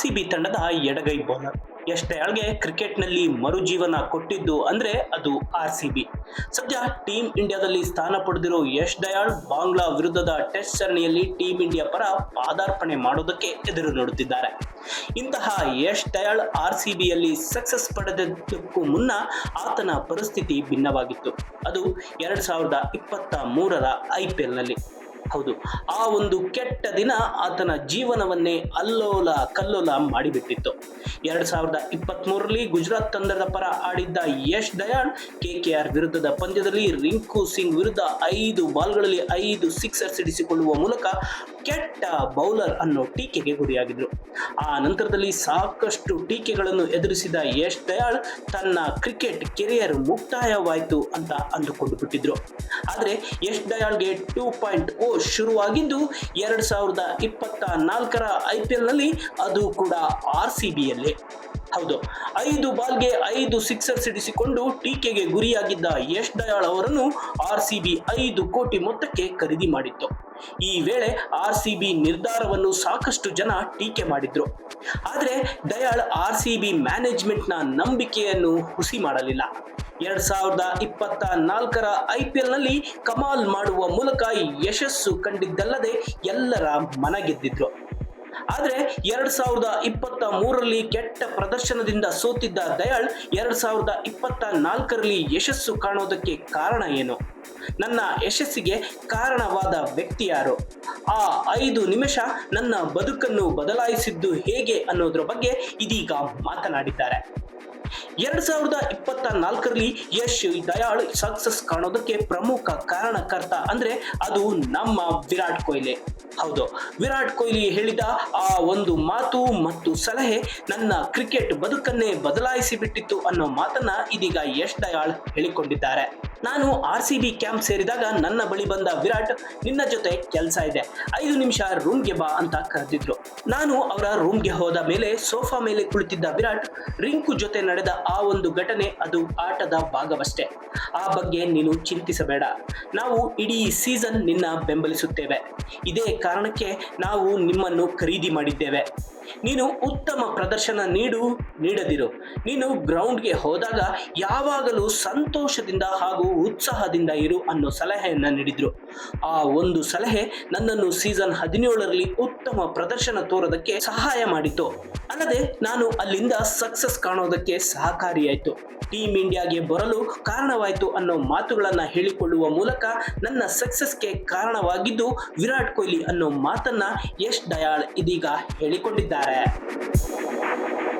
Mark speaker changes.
Speaker 1: C B ತಂಡದ ಎಡಗೈ bowler Yash ದಯಾಳ್ಗೆ ಕ್ರಿಕೆಟ್ನಲ್ಲಿ ಮರುಜೀವನ ಕೊಟ್ಟಿದ್ದು ಅಂದ್ರೆ ಅದು ಆರ್ ಸಿ ಬಿ. ಸದ್ಯ ಟೀಮ್ ಇಂಡಿಯಾದಲ್ಲಿ ಸ್ಥಾನ ಪಡೆದಿರೋ ಯಶ್ ದಯಾಳ್ ಬಾಂಗ್ಲಾ ವಿರುದ್ಧದ ಟೆಸ್ಟ್ ಸರಣಿಯಲ್ಲಿ ಟೀಮ್ ಇಂಡಿಯಾ ಪರ ಪಾದಾರ್ಪಣೆ ಮಾಡೋದಕ್ಕೆ ಎದುರು ನೋಡುತ್ತಿದ್ದಾರೆ. ಇಂತಹ ಯಶ್ ದಯಾಳ್ ಆರ್ ಸಿ ಬಿಯಲ್ಲಿ ಸಕ್ಸಸ್ ಪಡೆದಕ್ಕೂ ಮುನ್ನ ಆತನ ಪರಿಸ್ಥಿತಿ ಭಿನ್ನವಾಗಿತ್ತು. ಅದು ಎರಡು ಸಾವಿರದ ಇಪ್ಪತ್ತ ಮೂರರ ಐ ಪಿ ಎಲ್ನಲ್ಲಿ ಹೌದು. ಆ ಒಂದು ಕೆಟ್ಟ ದಿನ ಆತನ ಜೀವನವನ್ನೇ ಅಲ್ಲೋಲ ಕಲ್ಲೋಲ ಮಾಡಿಬಿಟ್ಟಿತ್ತು. ಎರಡ್ ಸಾವಿರದ ಇಪ್ಪತ್ತ್ ಮೂರರಲ್ಲಿ ಗುಜರಾತ್ ತಂಡದ ಪರ ಆಡಿದ್ದ ಯಶ್ ದಯಾಳ್ ಕೆಕೆಆರ್ ವಿರುದ್ಧದ ಪಂದ್ಯದಲ್ಲಿ ರಿಂಕು ಸಿಂಗ್ ವಿರುದ್ಧ ಐದು ಬಾಲ್ಗಳಲ್ಲಿ ಐದು ಸಿಕ್ಸರ್ ಸಿಡಿಸಿಕೊಳ್ಳುವ ಮೂಲಕ ಕೆಟ್ಟ ಬೌಲರ್ ಅನ್ನೋ ಟೀಕೆಗೆ ಗುರಿಯಾಗಿದ್ರು ಆ ನಂತರದಲ್ಲಿ ಸಾಕಷ್ಟು ಟೀಕೆಗಳನ್ನು ಎದುರಿಸಿದ ಯಶ್ ದಯಾಳ್ ತನ್ನ ಕ್ರಿಕೆಟ್ ಕೆರಿಯರ್ ಮುಕ್ತಾಯವಾಯಿತು ಅಂತ ಅಂದುಕೊಂಡು ಬಿಟ್ಟಿದ್ರು. ಆದರೆ ಯಶ್ ದಯಾಳ್ಗೆ ಟೂ ಪಾಯಿಂಟ್ ಓ ಶುರುವಾಗಿದ್ದು ಎರಡು ಸಾವಿರದ ಇಪ್ಪತ್ತ ನಾಲ್ಕರ ಐ ಪಿ ಎಲ್ನಲ್ಲಿ ಅದು ಕೂಡ ಆರ್ ಸಿ ಬಿಯಲ್ಲೇ ಹೌದು. ಐದು ಬಾಲ್ಗೆ ಐದು ಸಿಕ್ಸರ್ ಸಿಡಿಸಿಕೊಂಡು ಟೀಕೆಗೆ ಗುರಿಯಾಗಿದ್ದ ಯಶ್ ದಯಾಳ್ ಅವರನ್ನು ಆರ್ ಸಿ ಬಿ ಐದು ಕೋಟಿ ಮೊತ್ತಕ್ಕೆ ಖರೀದಿ ಮಾಡಿತ್ತು. ಈ ವೇಳೆ ಆರ್ ಸಿ ಬಿ ನಿರ್ಧಾರವನ್ನು ಸಾಕಷ್ಟು ಜನ ಟೀಕೆ ಮಾಡಿದ್ರು. ಆದರೆ ದಯಾಳ್ ಆರ್ ಸಿ ಬಿ ಮ್ಯಾನೇಜ್ಮೆಂಟ್ನ ನಂಬಿಕೆಯನ್ನು ಹುಸಿ ಮಾಡಲಿಲ್ಲ. ಎರಡ್ ಸಾವಿರದ ಇಪ್ಪತ್ತ ನಾಲ್ಕರ ಐ ಪಿ ಎಲ್ನಲ್ಲಿ ಕಮಾಲ್ ಮಾಡುವ ಮೂಲಕ ಯಶಸ್ಸು ಕಂಡಿದ್ದಲ್ಲದೆ ಎಲ್ಲರ ಮನ ಗೆದ್ದಿದ್ರು. ಆದರೆ ಎರಡ್ ಸಾವಿರದ ಇಪ್ಪತ್ತ ಮೂರರಲ್ಲಿ ಕೆಟ್ಟ ಪ್ರದರ್ಶನದಿಂದ ಸೋತಿದ್ದ ದಯಾಳ್ ಎರಡ್ ಸಾವಿರದ ಇಪ್ಪತ್ತ ನಾಲ್ಕರಲ್ಲಿ ಯಶಸ್ಸು ಕಾಣೋದಕ್ಕೆ ಕಾರಣ ಏನು? ನನ್ನ ಯಶಸ್ಸಿಗೆ ಕಾರಣವಾದ ವ್ಯಕ್ತಿ ಯಾರು? ಆ ಐದು ನಿಮಿಷ ನನ್ನ ಬದುಕನ್ನು ಬದಲಾಯಿಸಿದ್ದು ಹೇಗೆ ಅನ್ನೋದ್ರ ಬಗ್ಗೆ ಇದೀಗ ಮಾತನಾಡಿದ್ದಾರೆ. ಎರಡ್ ಸಾವಿರದ ಇಪ್ಪತ್ತ ನಾಲ್ಕರಲ್ಲಿ ಯಶ್ ದಯಾಳ್ ಸಕ್ಸಸ್ ಕಾಣೋದಕ್ಕೆ ಪ್ರಮುಖ ಕಾರಣಕರ್ತ ಅಂದ್ರೆ ಅದು ನಮ್ಮ ವಿರಾಟ್ ಕೊಹ್ಲಿ. ಹೌದು, ವಿರಾಟ್ ಕೊಹ್ಲಿ ಹೇಳಿದ ಆ ಒಂದು ಮಾತು ಮತ್ತು ಸಲಹೆ ನನ್ನ ಕ್ರಿಕೆಟ್ ಬದುಕನ್ನೇ ಬದಲಾಯಿಸಿ ಬಿಟ್ಟಿತ್ತು ಅನ್ನೋ ಮಾತನ್ನ ಇದೀಗ ಯಶ್ ದಯಾಳ್ ಹೇಳಿಕೊಂಡಿದ್ದಾರೆ. ನಾನು ಆರ್ ಸಿ ಬಿ ಕ್ಯಾಂಪ್ ಸೇರಿದಾಗ ನನ್ನ ಬಳಿ ಬಂದ ವಿರಾಟ್ ನಿನ್ನ ಜೊತೆ ಕೆಲಸ ಇದೆ. ಐದು ನಿಮಿಷ ರೂಮ್ಗೆ ಬಾ ಅಂತ ಕರೆದಿದ್ರು. ನಾನು ಅವರ ರೂಮ್ಗೆ ಹೋದ ಮೇಲೆ ಸೋಫಾ ಮೇಲೆ ಕುಳಿತಿದ್ದ ವಿರಾಟ್ ರಿಂಕು ಜೊತೆ ನಡೆದ ಆ ಒಂದು ಘಟನೆ ಅದು ಆಟದ ಭಾಗವಷ್ಟೇ. ಆ ಬಗ್ಗೆ ನೀನು ಚಿಂತಿಸಬೇಡ. ನಾವು ಇಡೀ ಸೀಸನ್ ನಿನ್ನ ಬೆಂಬಲಿಸುತ್ತೇವೆ. ಇದೇ ಕಾರಣಕ್ಕೆ ನಾವು ನಿಮ್ಮನ್ನು ಖರೀದಿ ಮಾಡಿದ್ದೇವೆ. ನೀನು ಉತ್ತಮ ಪ್ರದರ್ಶನ ನೀಡು, ನೀಡದಿರು. ನೀನು ಗ್ರೌಂಡ್ಗೆ ಹೋದಾಗ ಯಾವಾಗಲೂ ಸಂತೋಷದಿಂದ ಹಾಗೂ ಉತ್ಸಾಹದಿಂದ ಇರು ಅನ್ನೋ ಸಲಹೆಯನ್ನು ನೀಡಿದ್ರು. ಆ ಒಂದು ಸಲಹೆ ನನ್ನನ್ನು ಸೀಸನ್ ಹದಿನೇಳರಲ್ಲಿ ಉತ್ತಮ ಪ್ರದರ್ಶನ ತೋರೋದಕ್ಕೆ ಸಹಾಯ ಮಾಡಿತು ಅಲ್ಲದೆ ನಾನು ಅಲ್ಲಿಂದ ಸಕ್ಸಸ್ ಕಾಣೋದಕ್ಕೆ ಸಹಕಾರಿಯಾಯಿತು. ಟೀಮ್ ಇಂಡಿಯಾಗೆ ಬರಲು ಕಾರಣವಾಯಿತು ಅನ್ನೋ ಮಾತುಗಳನ್ನು ಹೇಳಿಕೊಳ್ಳುವ ಮೂಲಕ ನನ್ನ ಸಕ್ಸಸ್ಗೆ ಕಾರಣವಾಗಿದ್ದು ವಿರಾಟ್ ಕೊಹ್ಲಿ ಅನ್ನೋ ಮಾತನ್ನ ಯಶ್ ದಯಾಳ್ ಇದೀಗ ಹೇಳಿಕೊಂಡಿದ್ದಾರೆ. ಕೊಂಡಿದ್ದಾರೆ